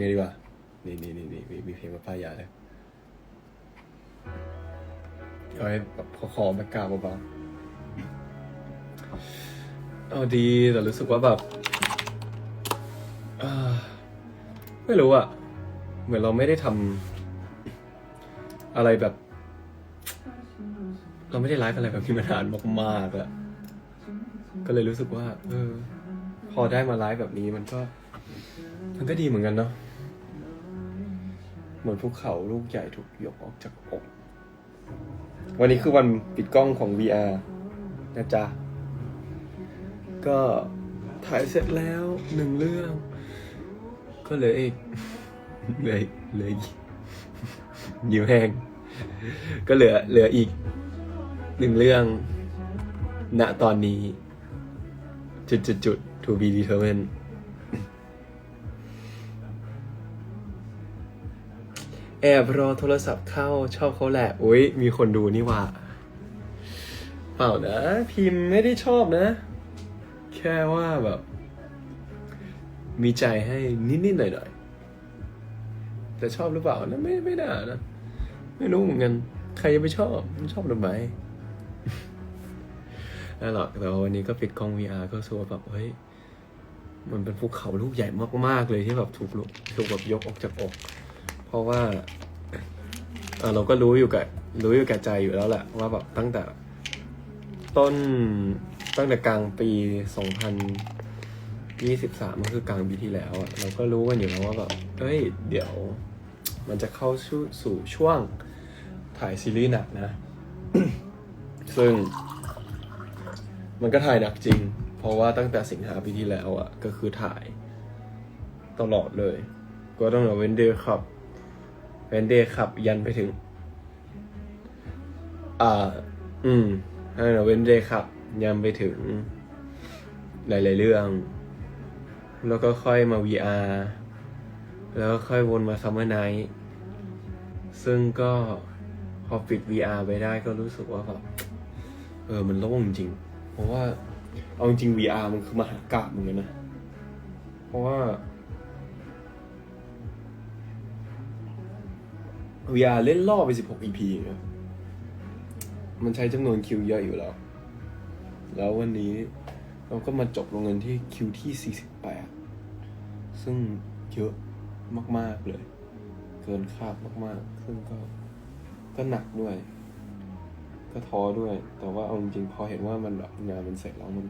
นี่ดีกว่า นี่นี่นี่นี่มีมีเพลงมาป้ายยาเลยเอาให้แบบขอขอแบกกาเบาๆเอาดีแต่รู้สึกว่าแบบไม่รู้อะเหมือนเราไม่ได้ทำอะไรแบบ เราไม่ได้ไลฟ์อะไรแบบนี้มานานมากๆอะก็เลยรู้สึกว่า เออ พอได้มาไลฟ์แบบนี้มันก็ มันก็ดีเหมือนกันเนาะ เหมือนภูเขาลูกใหญ่ถูกยกออกจากอก วันนี้คือวันปิดกล้องของ VR นะจ๊ะ ก็ถ่ายเสร็จแล้วหนึ่งเรื่อง ก็เหลืออีกเหลืออีกเหลืออีกยิ้วแห้ง ก็เหลือเหลืออีกหนึ่งเรื่อง ณ ตอนนี้ จุดจุดจุด to be determined แอบรอโทรศัพท์เข้าชอบเขาแหละอุ้ยมีคนดูนี่ว่าเปล่านะ พิมพ์ไม่ได้ชอบนะ แค่ว่าแบบ มีใจให้นิดๆหน่อยๆแต่ชอบหรือเปล่านะไม่ไม่น่านะ ไม่รู้เหมือนกันใครจะไปชอบมันชอบทำไม่นั่นหรอกแต่วันนี้ก็ปิดกล้อง VR ก็สึกว่าแบบเฮ้ยมันเป็นภูเขาลูกใหญ่มากๆเลยที่แบบถูกลุถูกแบบยกออกจากอก เพราะว่าเราก็รู้อยู่กับรู้อยู่แก่ใจอยู่แล้วแหละว่าแบบตั้งแต่ต้นตั้งแต่กลางปี2023ก็คือกลางปีที่แล้วอะเราก็รู้กันอยู่แล้วว่าแบบเอ้ย เดี๋ยว มันจะเข้าสู่สู่ช่วงถ่ายซีรีส์หนักนะ ซึ่ง มันก็ถ่ายหนักจริง เพราะว่าตั้งแต่สิงหาปีที่แล้วอะก็คือถ่ายตลอดเลย ก็ต้องเอาเวนเดย์ขับ เวนเดย์ขับยันไปถึง อ่า อืมให้เราเวนเดย์ขับ ยันไปถึง หลาย ๆ เรื่อง แล้วก็ค่อยมา VR แล้วก็ค่อยวนมา Summer Night ซึ่งก็พอปิด VR ไปได้ก็รู้สึกว่าแบบเออ มันโล่งจริง เพราะว่า เอาจริง VR มันคือมหากาพย์เหมือนกันนะ เพราะว่า VR เล่นล่อไป 16 EP นะมันใช้จำนวนคิวเยอะอยู่แล้ว แล้ววันนี้เราก็มาจบลงเงินที่คิวที่ 48 ซึ่งเยอะมาก ๆ เลย เกินคาดมาก ๆ ซึ่งก็ก็หนักด้วย ก็ท้อด้วย แต่ว่าเอาจริงๆพอเห็นว่ามันแบบงานมันเสร็จแล้วมัน